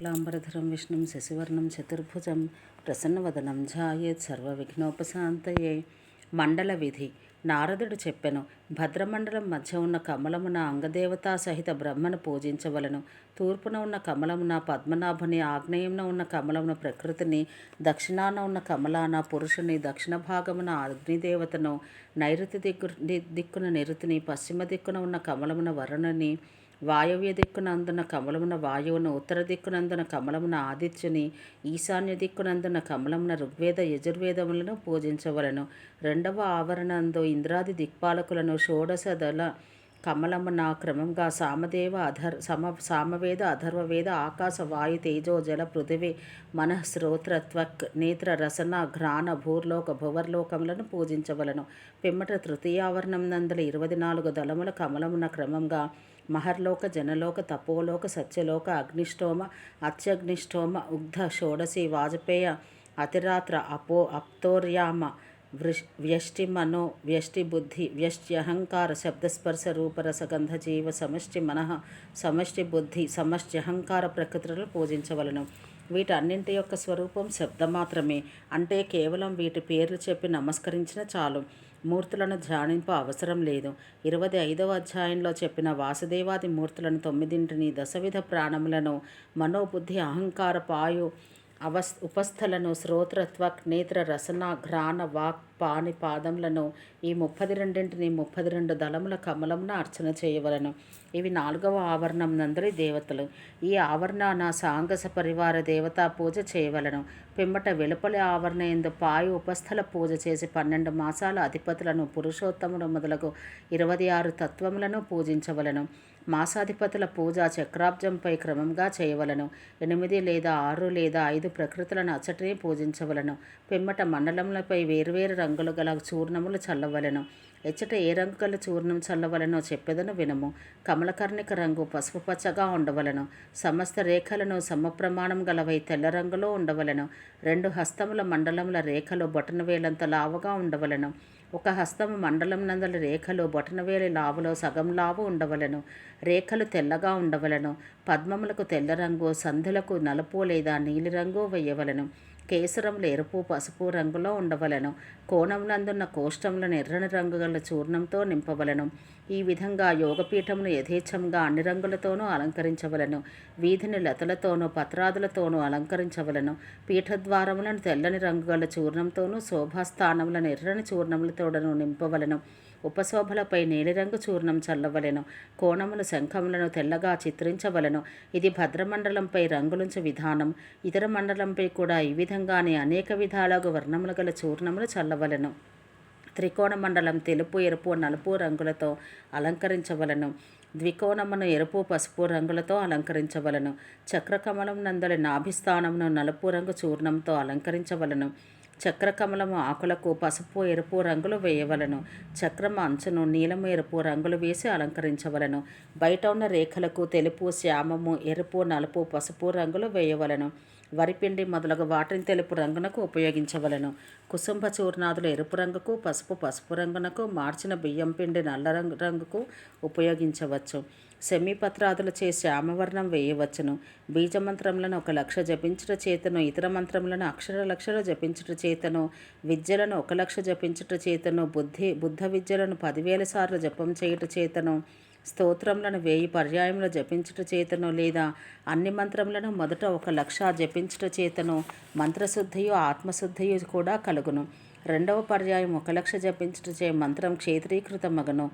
శుక్లాంబరధరం విష్ణుం శశివర్ణం చతుర్భుజం ప్రసన్నవదనం ఝాయేత్ సర్వవిఘ్నోపశాంతయే మండల విధి నారదుడు చెప్పెను భద్రమండలం మధ్య ఉన్న కమలమున అంగదేవతా సహిత బ్రహ్మను పూజించవలను. తూర్పున ఉన్న కమలమున పద్మనాభుని ఆగ్నేయమున ఉన్న కమలమున ప్రకృతిని దక్షిణాన ఉన్న కమలాన పురుషుని దక్షిణ భాగమున అగ్నిదేవతను నైరుతి దిక్కు దిక్కున నిరుతిని పశ్చిమ దిక్కున ఉన్న కమలమున వరుణుని వాయవ్య దిక్కునందున కమలమున వాయువును ఉత్తర దిక్కునందున కమలమున ఆదిత్యుని ఈశాన్య దిక్కునందున కమలమున ఋగ్వేద యజుర్వేదములను పూజించవలను. రెండవ ఆవరణందు ఇంద్రాది దిక్పాలకులను షోడశ దళ కమలమున క్రమంగా సామదేవ అధర్ సమ సామవేద అధర్వవేద ఆకాశ వాయు తేజో జల పృథివీ మనః త్వక్ నేత్ర రసన ఘ్రాణ భూర్లోక భువర్లోకములను పూజించవలను. పిమ్మట తృతీయావరణం నందల ఇరవై నాలుగు దళముల కమలమున క్రమంగా మహర్లోక జనలోక తపోలోక సత్యలోక అగ్నిష్టోమ అత్యగ్నిష్టోమ ఉగ్ధ షోడశి వాజపేయ అతిరాత్ర అపో అప్తోర్యామ వృష్ వ్యష్టి మనో వ్యష్టి బుద్ధి వ్యష్టి అహంకార శబ్దస్పర్శ రూపరసగంధ జీవ సమష్టి మనః సమష్టి బుద్ధి సమష్టి అహంకార ప్రకృతులను పూజించవలను. వీటన్నింటి యొక్క స్వరూపం శబ్దం మాత్రమే అంటే కేవలం వీటి పేర్లు చెప్పి నమస్కరించిన చాలు. మూర్తులను ధ్యానింపు అవసరం లేదు. ఇరవై ఐదవ అధ్యాయంలో చెప్పిన వాసుదేవాది మూర్తులను తొమ్మిదింటిని దశవిధ ప్రాణములను మనోబుద్ధి అహంకార పాయు అవస్ ఉపస్థలను శ్రోత్రత్వ నేత్ర రసన ఘ్రాణ వాక్ పాని పాదములను ఈ ముప్పది రెండింటిని ముప్పది రెండు దళముల కమలమున అర్చన చేయవలను. ఇవి నాలుగవ ఆవరణం నందరి దేవతలు. ఈ ఆవరణాన సాంగస పరివార దేవతా పూజ చేయవలను. పిమ్మట వెలుపలి ఆవరణ ఎందు పాయి ఉపస్థల పూజ చేసి పన్నెండు మాసాల అధిపతులను పురుషోత్తములు మొదలగు ఇరవై ఆరు తత్వములను పూజించవలను. మాసాధిపతుల పూజ చక్రాబ్జంపై క్రమంగా చేయవలను. ఎనిమిది లేదా ఆరు లేదా ఐదు ప్రకృతులను అచ్చటిని పూజించవలను. పిమ్మట మండలములపై వేరువేరు రంగులు గల చూర్ణములు చల్లవలెను. ఎచ్చట ఏ రంగు గల చూర్ణం చల్లవలనో చెప్పెదను వినము. కమలకర్ణిక రంగు పసుపు పచ్చగా ఉండవలను. సమస్త రేఖలను సమప్రమాణం గలవై తెల్ల రంగులో ఉండవలను. రెండు హస్తముల మండలముల రేఖలు బొటనవేలంత లావుగా ఉండవలను. ఒక హస్తము మండలం నందల రేఖలు బొటనవేలి లావులో సగం లావు ఉండవలను. రేఖలు తెల్లగా ఉండవలను. పద్మములకు తెల్ల రంగు సంధులకు నలుపు లేదా నీలిరంగు వేయవలను. కేసరములు ఎరుపు పసుపు రంగులో ఉండవలను. కోణములందున్న కోష్టములను ఎర్రని రంగు గల చూర్ణంతో నింపవలను. ఈ విధంగా యోగపీఠమును యథేచ్ఛంగా అన్ని రంగులతోనూ అలంకరించవలను. వీధిని లతలతోనూ పత్రాదులతోనూ అలంకరించవలను. పీఠద్వారములను తెల్లని రంగు గల చూర్ణంతోనూ శోభాస్థానములను ఎర్రని చూర్ణములతోడను నింపవలను. ఉపశోభలపై నీలిరంగు చూర్ణం చల్లవలెను. కోణములు శంఖములను తెల్లగా చిత్రించవలెను. ఇది భద్రమండలంపై రంగులుంచు విధానం. ఇతర మండలంపై కూడా ఈ విధంగానే అనేక విధాలకు వర్ణములు గల చూర్ణములు చల్లవలెను. త్రికోణ మండలం తెలుపు ఎరుపు నలుపు రంగులతో అలంకరించవలను. ద్వికోణమును ఎరుపు పసుపు రంగులతో అలంకరించవలను. చక్రకమలం నందలి నాభిస్థానమును నలుపు రంగు చూర్ణంతో అలంకరించవలను. చక్రకమలము ఆకులకు పసుపు ఎరుపు రంగులు వేయవలను. చక్రం అంచును నీలము ఎరుపు రంగులు వేసి అలంకరించవలను. బయట ఉన్న రేఖలకు తెలుపు శ్యామము ఎరుపు నలుపు పసుపు రంగులు వేయవలను. వరిపిండి మొదలగు వాటిని తెలుపు రంగునకు ఉపయోగించవలను. కుసుంభ చూర్ణాదులు ఎరుపు రంగుకు పసుపు పసుపు రంగునకు మార్చిన బియ్యం పిండి నల్ల రంగు రంగుకు ఉపయోగించవచ్చు. చే శ్యామవర్ణం వేయవచ్చును. బీజమంత్రములను ఒక లక్ష జపించుట చేతను ఇతర మంత్రములను అక్షర లక్షలు జపించుట చేతను విద్యలను ఒక లక్ష జపించుట చేతను బుద్ధి బుద్ధ విద్యలను పదివేల సార్లు జపం చేయుట చేతను స్తోత్రములను వేయి పర్యాయములు జపించుట చేతను లేదా అన్ని మంత్రములను మొదట ఒక లక్ష జపించుట చేతను మంత్రశుద్ధియు ఆత్మశుద్ధియు కూడా కలుగును. రెండవ పర్యాయం ఒక లక్ష జపించుటచే మంత్రం క్షేత్రీకృత మగను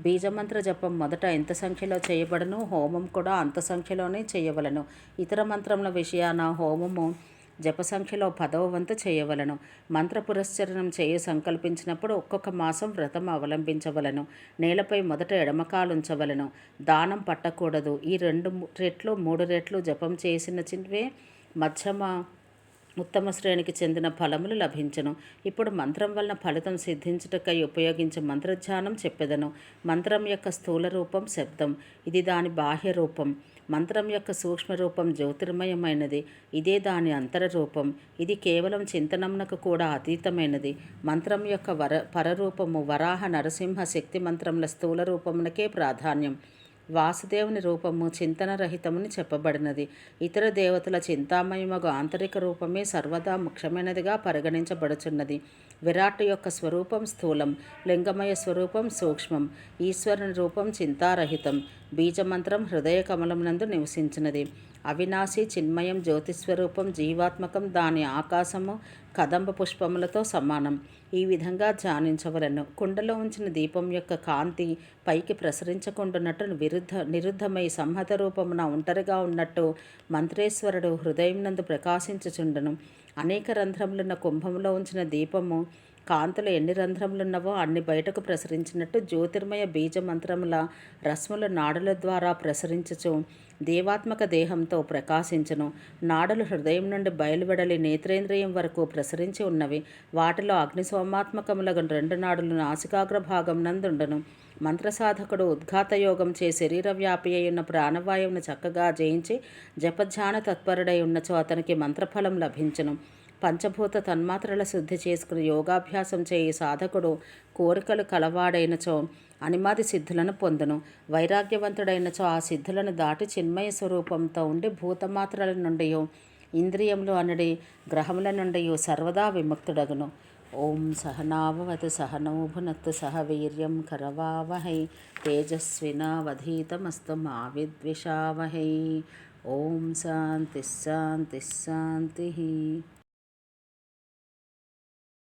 బీజమంత్ర జపం మొదట ఎంత సంఖ్యలో చేయబడను? హోమం కూడా అంత సంఖ్యలోనే చేయవలను. ఇతర మంత్రముల విషయాన హోమము జప సంఖ్యలో పదవ వంతు చేయవలను. మంత్ర పురస్చరణం చేయ సంకల్పించినప్పుడు ఒక్కొక్క మాసం వ్రతం అవలంబించవలను. నేలపై మొదట ఎడమకాలుంచవలను. దానం పట్టకూడదు. ఈ రెండు రెట్లు మూడు రెట్లు జపం చేసిన చివే మధ్యమ ఉత్తమ శ్రేణికి చెందిన ఫలములు లభించను. ఇప్పుడు మంత్రం వలన ఫలితం సిద్ధించుటకై ఉపయోగించే మంత్రధ్యానం చెప్పెదను. మంత్రం యొక్క స్థూల రూపం శబ్దం. ఇది దాని బాహ్య రూపం. మంత్రం యొక్క సూక్ష్మ రూపం జ్యోతిర్మయమైనది. ఇదే దాని అంతర రూపం. ఇది కేవలం చింతనమునకు కూడా అతీతమైనది. మంత్రం యొక్క వర పరరూపము వరాహ నరసింహ శక్తి మంత్రముల స్థూల రూపమునకే ప్రాధాన్యం. వాసుదేవుని రూపము చింతన రహితముని చెప్పబడినది. ఇతర దేవతల చింతామయమగు ఆంతరిక రూపమే సర్వదా ముఖ్యమైనదిగా పరిగణించబడుచున్నది. విరాట్ యొక్క స్వరూపం స్థూలం లింగమయ స్వరూపం సూక్ష్మం ఈశ్వరుని రూపం చింతారహితం బీజమంత్రం హృదయ కమలమునందు నివసించినది. అవినాశి చిన్మయం జ్యోతిస్వరూపం జీవాత్మకం దాని ఆకాశము కదంబ పుష్పములతో సమానం. ఈ విధంగా ధ్యానించవలను. కుండలో ఉంచిన దీపం యొక్క కాంతి పైకి ప్రసరించకుండాన్నట్టు విరుద్ధ నిరుద్ధమై సంహత రూపమున ఒంటరిగా ఉన్నట్టు మంత్రేశ్వరుడు హృదయం నందు ప్రకాశించుచుండను. అనేక రంధ్రములున్న కుంభంలో ఉంచిన దీపము కాంతులు ఎన్ని రంధ్రములున్నవో అన్ని బయటకు ప్రసరించినట్టు జ్యోతిర్మయ బీజ మంత్రముల రస్ముల నాడుల ద్వారా ప్రసరించుచు దేవాత్మక దేహంతో ప్రకాశించను. నాడులు హృదయం నుండి బయలువెడలి నేత్రేంద్రియం వరకు ప్రస ప్రసరించి ఉన్నవి. వాటిలో అగ్నిసోమాత్మకములకు రెండు నాడులు నాసికాగ్ర భాగం నందుండను. మంత్రసాధకుడు ఉద్ఘాతయోగం చే శరీర వ్యాపి అయిన ప్రాణవాయువును చక్కగా జయించి జపధ్యాన తత్పరుడై ఉన్నచో అతనికి మంత్రఫలం లభించను. పంచభూత తన్మాత్రల శుద్ధి చేసుకుని యోగాభ్యాసం చేయి సాధకుడు కోరికలు కలవాడైనచో అనిమాది సిద్ధులను పొందును. వైరాగ్యవంతుడైనచో ఆ సిద్ధులను దాటి చిన్మయ స్వరూపంతో ఉండి భూతమాత్రల నుండి ఇంద్రియములు అనడి గ్రహముల నుండి సర్వదా విముక్తుడగును. ఓం సహనావవతు సహనోభునత్ సహ వీర్యం కరవావహై తేజస్వినావధీతమస్తు మా విద్విషావహై ఓం శాంతి శాంతి శాంతి.